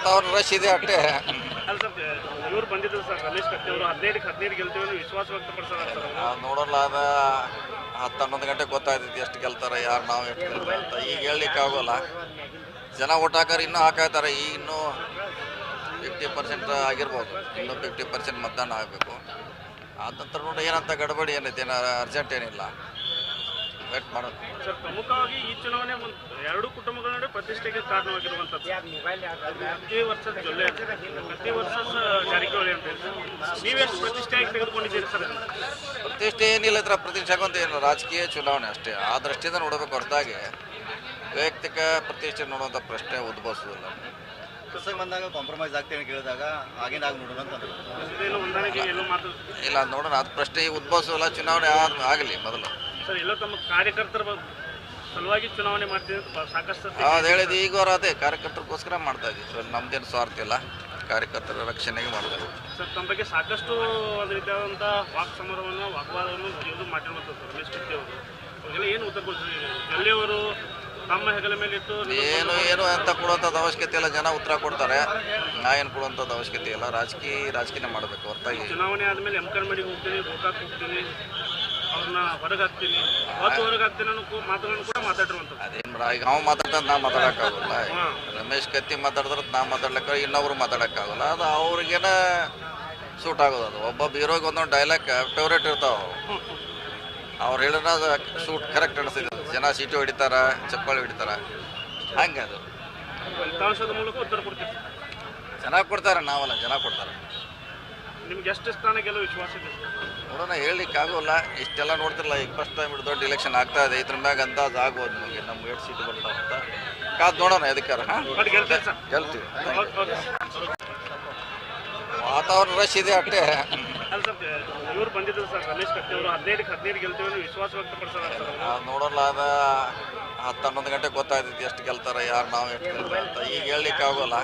ವಾತಾವರಣ ರಶ್ ಇದೆ ಅಷ್ಟೇ ಅಲ್ಲ ಸರ್ ಇವ್ರು ಬಂದಿದ್ರು ಸರ್ ರಮೇಶ್ ಕತ್ತಿ ಅವರು ಹದಿನೈದಕ್ಕೆ ಹದಿನೈದು ಗೆಲ್ತೀವಿ ಅನ್ನೋ ವಿಶ್ವಾಸ ವ್ಯಕ್ತಪಡಿಸ್ತಾರೆ ಸರ್ ನಾವು ನೋಡೋಲ್ಲ ಅದ ಹತ್ತು ಹನ್ನೊಂದು ಗಂಟೆ ಗೊತ್ತಾಗ್ತೈತಿ ಎಷ್ಟು ಗೆಲ್ತಾರೆ ಯಾರು ನಾವು ಎಷ್ಟು ಗೆಲ್ತಾರೆ ಅಂತ. ಈಗ ಹೇಳಲಿಕ್ಕೆ ಆಗೋಲ್ಲ. ಜನ ಓಟ್ ಹಾಕೋರು ಇನ್ನೂ ಹಾಕಾಯ್ತಾರೆ ಈಗ ಇನ್ನೂ ಫಿಫ್ಟಿ ಪರ್ಸೆಂಟ್ ಆಗಿರ್ಬೋದು. ಇನ್ನೂ ಫಿಫ್ಟಿ ಪರ್ಸೆಂಟ್ ಮತದಾನ ಆಗಬೇಕು. ಆದ ನಂತರ ನೋಡಿ ಏನಂತ ಗಡಬಡಿ ಏನೈತೆ ಏನಾರು ಅರ್ಜೆಂಟ್ ಏನಿಲ್ಲ. ವೇಟ್ ಮಾಡೋದು ಸರ್ ಪ್ರಮುಖವಾಗಿ ಈ ಚುನಾವಣೆ ಎರಡು ಕುಟುಂಬಗಳ ನಡುವೆ ಪ್ರತಿಷ್ಠೆಗೆ ಕಾರಣವಾಗಿರುವಂಥದ್ದು. ಪ್ರತಿ ವರ್ಷ ಜೊಲ್ಲೆ ಪ್ರತಿ ವರ್ಷ ಜಾರಕಿಹೊಳಿ ಅಂತ ಹೇಳಿ ನೀವೆಷ್ಟು ಪ್ರತಿಷ್ಠೆಯಾಗಿ ತೆಗೆದುಕೊಂಡಿದ್ದೀರಿ ಸರ್? ಪ್ರತಿಷ್ಠೆ ಏನಿಲ್ಲ ಇದ್ರ ಪ್ರತಿಷ್ಠೆ ಅಂತ ಏನು ರಾಜಕೀಯ ಚುನಾವಣೆ ಅಷ್ಟೇ. ಆ ದೃಷ್ಟಿಯಿಂದ ನೋಡಬೇಕು ಹೊರತಾಗಿ. ವೈಯಕ್ತಿಕ ಪ್ರತಿಷ್ಠೆ ನೋಡುವಂಥ ಪ್ರಶ್ನೆ ಉದ್ಭವಿಸೋದಿಲ್ಲ ಹೊಸಗೆ ಬಂದಾಗ ಕಾಂಪ್ರಮೈಸ್ ಆಗ್ತೇನೆ ಕೇಳಿದಾಗ ಆಗಿನ ಆಗಿ ನೋಡೋಣ ಅಂತ ಇಲ್ಲ ನೋಡೋಣ. ಅದು ಪ್ರಶ್ನೆ ಉದ್ಭವಿಸೋಲ್ಲ ಚುನಾವಣೆ ಆಗಲಿ ಮೊದಲು. ಸರ್ ಎಲ್ಲೋ ತಮ್ಮ ಕಾರ್ಯಕರ್ತರ ಸಲುವಾಗಿ ಚುನಾವಣೆ ಮಾಡ್ತೀವಿ ಸಾಕಷ್ಟು ಅದು ಹೇಳಿದ ಈಗ ಅವ್ರು ಅದೇ ಕಾರ್ಯಕರ್ತರಿಗೋಸ್ಕರ ಮಾಡ್ತಾ ಇದ್ದೀವಿ. ನಮ್ದೇನು ಸ್ವಾರ್ಥ ಇಲ್ಲ. ಕಾರ್ಯಕರ್ತರ ರಕ್ಷಣೆಗೆ ಮಾಡ್ತಾ ಇದ್ದೀವಿ. ಸರ್ ತಮ್ಮ ಬಗ್ಗೆ ಸಾಕಷ್ಟು ಒಂದು ರೀತಿಯಾದಂಥ ವಾಕ್ ಸಮರವನ್ನು ವಾಗ್ವಾದವನ್ನು ಇದು ಸರ್ ರಮೇಶ್ ಕತ್ತಿ ಅವರು. ಅವ್ರಿಗೆಲ್ಲ ಏನು ಉತ್ತರ ಕೊಡ್ತೀವಿ ಎಲ್ಲಿಯವರು ತಮ್ಮ ಹೆಗಲ ಮೇಲೆ ಇಟ್ಟು ಏನು ಏನು ಅಂತ ಕೊಡುವಂಥದ್ದು ಅವಶ್ಯಕತೆ ಇಲ್ಲ. ಜನ ಉತ್ತರ ಕೊಡ್ತಾರೆ. ನಾ ಏನು ಕೊಡುವಂಥದ್ದು ಅವಶ್ಯಕತೆ ಇಲ್ಲ. ರಾಜಕೀಯ ರಾಜಕೀಯ ಮಾಡಬೇಕು ಹೊರತಾಗಿ. ಚುನಾವಣೆ ಆದಮೇಲೆ ಎಂ ಕಣ್ಮಡಿಗೆ ಹೋಗ್ತೀನಿ ಗೋಕಾಕ್ ಹೋಗ್ತೀನಿ. ಅವ್ರನ್ನ ಹೊರಗೆ ಹಾಕ್ತೀನಿ ಹೊತ್ತು ಹೊರಗೆ ಹಾಕ್ತೀನಿ ಅನ್ನೋ ಮಾತುಗಳನ್ನು ಕೂಡ ಮಾತಾಡಿರುವಂಥದ್ದು ಅದೇನು ಮಾಡ ಈಗ ನಾವು ಮಾತಾಡ್ತಾ ನಾ ಮಾತಾಡೋಕ್ಕಾಗಲ್ಲ. ರಮೇಶ್ ಕತ್ತಿ ಮಾತಾಡಿದ್ರೆ ನಾ ಮಾತಾಡ್ಲಿಕ್ಕೆ ಇನ್ನೊಬ್ರು ಮಾತಾಡೋಕ್ಕಾಗಲ್ಲ. ಅದು ಅವ್ರಿಗೇನ ಸೂಟ್ ಆಗೋದು ಅದು ಒಬ್ಬ ಹೀರೋಗೆ ಒಂದೊಂದು ಡೈಲಾಗ್ ಫೇವ್ರೇಟ್ ಇರ್ತಾವ ಅವ್ರು. ಹೇಳಿದ್ರೆ ಅದು ಸೂಟ್ ಕರೆಕ್ಟ್ ಅನಿಸ್ತದೆ ಜನ ಸೀಟು ಹೊಡಿತಾರ ಚಪ್ಪಾಳಿ ಹೊಡಿತಾರ. ಹಂಗೆ ಅದು ಫಲಿತಾಂಶದ ಮೂಲಕ ಉತ್ತರ ಕೊಡ್ತೀವಿ. ಚೆನ್ನಾಗಿ ಕೊಡ್ತಾರೆ ನಾವಲ್ಲ ಜನ ಕೊಡ್ತಾರೆ. ನಿಮ್ಗೆ ಎಷ್ಟು ಸ್ಥಾನ ಗೆಲ್ಲೋ ವಿಶ್ವಾಸ ಇದೆ? ನೋಡೋಣ ಹೇಳಲಿಕ್ಕೆ ಆಗೋಲ್ಲ. ಇಷ್ಟೆಲ್ಲ ನೋಡ್ತಿರಲ್ಲ ಈಗ ಫಸ್ಟ್ ಟೈಮ್ ದೊಡ್ಡ ಇಲೆಕ್ಷನ್ ಆಗ್ತಾ ಇದೆ. ಇದ್ರ ಮ್ಯಾಗ ಅಂದಾಜು ಆಗ್ಬೋದು ನಮಗೆ ನಮ್ಗೆ ಎರಡು ಸೀಟ್ ಬರ್ತಾ ಅಂತ. ಕಾದು ನೋಡೋಣ ಎದಕ್ಕಾರ ಹಾಂ? ಗೆಲ್ತೀವಿ ವಾತಾವರಣ ರಶ್ ಇದೆ ಅಷ್ಟೇ ಅಲ್ಲ ಇವ್ರು ಬಂದಿದ್ರು ಸರ್ ರಮೇಶ್ ಕತ್ತಿ ಅವರು. ಹದಿನೈದಕ್ಕೆ ಹದಿನೈದು ಗೆಲ್ತೀವಿ ವಿಶ್ವಾಸ ವ್ಯಕ್ತಪಡಿಸ್ತಾರೆ ಸರ್ ಅವ್ರು. ನಾವು ನೋಡೋಲ್ಲ ಅದ ಹತ್ತು ಹನ್ನೊಂದು ಗಂಟೆ ಗೊತ್ತಾಗ್ತೈತಿ ಎಷ್ಟು ಗೆಲ್ತಾರೆ ಯಾರು ನಾವು ಎಷ್ಟು ಗೆಲ್ತಾರೆ ಅಂತ. ಈಗ ಹೇಳಲಿಕ್ಕೆ ಆಗೋಲ್ಲ.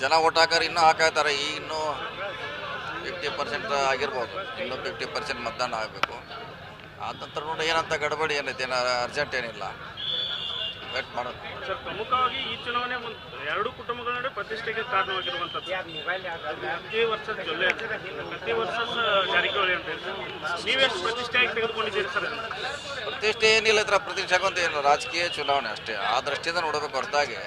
ಜನ ಓಟ್ ಹಾಕೋರು ಇನ್ನೂ ಹಾಕಾಯ್ತಾರೆ ಈಗ ಇನ್ನೂ ಫಿಫ್ಟಿ ಪರ್ಸೆಂಟ್ ಆಗಿರ್ಬೋದು. ಇನ್ನೂ ಫಿಫ್ಟಿ ಪರ್ಸೆಂಟ್ ಮತದಾನ ಆಗಬೇಕು. ಆದ ನಂತರ ನೋಡಿ ಏನಂತ ಗಡಬಡಿ ಏನೈತೆ ಏನು ಅರ್ಜೆಂಟ್ ಏನಿಲ್ಲ. ವೇಟ್ ಮಾಡೋದು ಸರ್ ಪ್ರಮುಖವಾಗಿ ಈ ಚುನಾವಣೆ ಒಂದು ಎರಡು ಕುಟುಂಬಗಳ ನಡುವೆ ಪ್ರತಿಷ್ಠೆಗೆ ಕಾರಣವಾಗಿರುವಂಥದ್ದು. ಪ್ರತಿ ವರ್ಷ ಜೊಲ್ಲೆ ಪ್ರತಿ ವರ್ಷ ಜಾರಕಿಹೊಳಿ ಅಂತ ಹೇಳಿ. ನೀವೆಷ್ಟು ಪ್ರತಿಷ್ಠೆಯಾಗಿ ತೆಗೆದುಕೊಂಡಿದ್ದೀರಿ ಸರ್? ಪ್ರತಿಷ್ಠೆ ಏನಿಲ್ಲ ಇದ್ರ ಪ್ರತಿಷ್ಠೆ ಅಂತ ಏನು ರಾಜಕೀಯ ಚುನಾವಣೆ ಅಷ್ಟೇ. ಆ ದೃಷ್ಟಿಯಿಂದ ನೋಡಬೇಕು ಹೊರತಾಗಿ.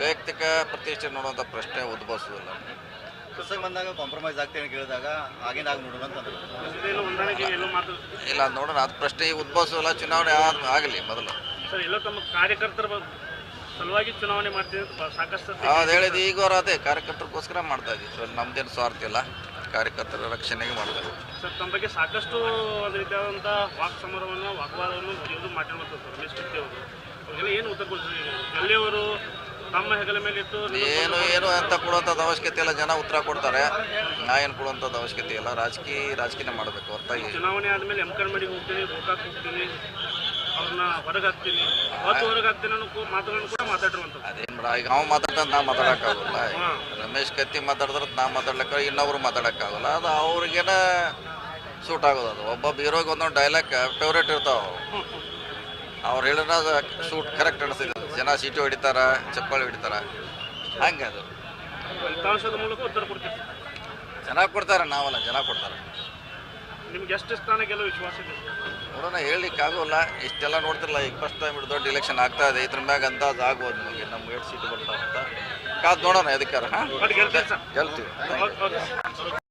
ವೈಯಕ್ತಿಕ ಪ್ರತಿಷ್ಠೆ ನೋಡುವಂಥ ಪ್ರಶ್ನೆ ಉದ್ಭವಿಸೋದಿಲ್ಲ ಹೊಸಗೆ ಬಂದಾಗ ಕಾಂಪ್ರಮೈಸ್ ಆಗ್ತೇನೆ ಕೇಳಿದಾಗ ಆಗಿನ ಆಗಿ ನೋಡೋಣ ಅಂತ ಅಂದ್ರು. ಇದೇನು ಹೊಂದಾಣಿಕೆ ಎಲ್ಲೋ ಮಾತು ಇಲ್ಲ ಅದ್ ನೋಡೋಣ. ಅದು ಪ್ರಶ್ನೆ ಈಗ ಉದ್ಭವಿಸೋಲ್ಲ ಚುನಾವಣೆ ಆಗಲಿ ಮೊದಲು. ಸರ್ ಎಲ್ಲೋ ತಮ್ಮ ಕಾರ್ಯಕರ್ತರ ಸಲುವಾಗಿ ಚುನಾವಣೆ ಮಾಡ್ತೀವಿ ಅಂತ ಸಾಕಷ್ಟು ಅದು ಹೇಳಿದ ಈಗ ಅವ್ರು ಅದೇ ಕಾರ್ಯಕರ್ತರಿಗೋಸ್ಕರ ಮಾಡ್ತಾ ಇದ್ದೀವಿ. ನಮ್ದೇನು ಸ್ವಾರ್ಥ ಇಲ್ಲ. ಕಾರ್ಯಕರ್ತರ ರಕ್ಷಣೆಗೆ ಮಾಡ್ತಾ ಇದ್ದೀವಿ. ಸರ್ ತಮ್ಮ ಬಗ್ಗೆ ಸಾಕಷ್ಟು ಒಂದು ರೀತಿಯಾದಂಥ ವಾಕ್ ಸಮರವನ್ನು ವಾಗ್ವಾದವನ್ನು ಇದು ಸರ್ ರಮೇಶ್ ಕತ್ತಿ ಅವರು. ಅವರಿಗೆಲ್ಲ ಏನು ಉತ್ತರ ಕೊಡ್ತೀವಿ ಎಲ್ಲಿಯವರು ತಮ್ಮ ಹೆಗಲ ಮೇಲೆ ಇಟ್ಟು ಏನು ಏನು ಅಂತ ಕೊಡುವಂಥದ್ದು ಅವಶ್ಯಕತೆ ಇಲ್ಲ. ಜನ ಉತ್ತರ ಕೊಡ್ತಾರೆ. ನಾ ಏನು ಕೊಡುವಂಥದ್ದು ಅವಶ್ಯಕತೆ ಇಲ್ಲ. ರಾಜಕೀಯ ರಾಜಕೀಯ ಮಾಡಬೇಕು ಹೊರತಾಗಿ. ಚುನಾವಣೆ ಆದಮೇಲೆ ಎಂ ಮಡಿಗೆ ಹೋಗ್ತೀನಿ ಗೋಕಾಕ್ ಹೋಗ್ತೀನಿ ಅವ್ರನ್ನ ಹೊರಗೆ ಹಾಕ್ತೀನಿ ಹೊತ್ತು ಹೊರಗೆ ಹಾಕ್ತೀನಿ ಅನ್ನೋ ಕೂ- ಮಾತುಗಳನ್ನು ಕೂಡ ಮಾತಾಡಿರುವಂಥದ್ದು. ಅದೇನು ಮಾಡ ಈಗ ನಾವು ಮಾತಾಡ್ತಾ ನಾ ಮಾತಾಡೋಕ್ಕಾಗಲ್ಲ. ರಮೇಶ್ ಕತ್ತಿ ಮಾತಾಡಿದ್ರೆ ನಾ ಮಾತಾಡ್ಲಿಕ್ಕೆ ಇನ್ನೊಬ್ರು ಮಾತಾಡೋಕ್ಕಾಗಲ್ಲ. ಅದು ಅವ್ರಿಗೇನ ಸೂಟ್ ಆಗೋದು ಅದು. ಒಬ್ಬ ಹೀರೋಗೆ ಒಂದೊಂದು ಡೈಲಾಗ್ ಫೇವ್ರೇಟ್ ಇರ್ತಾವ ಅವ್ರು ಹೇಳಿದ್ರೆ ಅದು ಸೂಟ್ ಕರೆಕ್ಟ್ ಅನಿಸ್ತದೆ ಜನ ಸೀಟು ಹಿಡಿತಾರ ಚಪ್ಪಾಳಿ ಹೊಡಿತಾರ. ಹಂಗೆ ಅದು. ಜನ ಮೂಲಕ ಉತ್ತರ ಕೊಡ್ತೀವಿ ಚೆನ್ನಾಗಿ ಕೊಡ್ತಾರೆ ನಾವಲ್ಲ ಜನ ಕೊಡ್ತಾರೆ. ನಿಮ್ಗೆ ಎಷ್ಟು ಸ್ಥಾನ ಗೆಲ್ಲೋ ವಿಶ್ವಾಸ ಇದೆ? ನೋಡೋಣ ಹೇಳಲಿಕ್ಕೆ ಆಗೋಲ್ಲ. ಇಷ್ಟೆಲ್ಲ ನೋಡ್ತಿರಲ್ಲ ಈಗ ಫಸ್ಟ್ ಟೈಮ್ ದೊಡ್ಡ ಇಲೆಕ್ಷನ್ ಆಗ್ತಾ ಇದೆ. ಇದ್ರ ಮ್ಯಾಗ ಅಂದಾಜು ಆಗ್ಬೋದು ನಮಗೆ. ನಮ್ಮ ಏಟ್ ಸೀಟ್ ಬರ್ತಾವ ಅಂತ ಕಾದು ನೋಡೋಣ ಎದಕ್ಕಾರ ಹಾಂ? ಗೆಲ್ತೀವಿ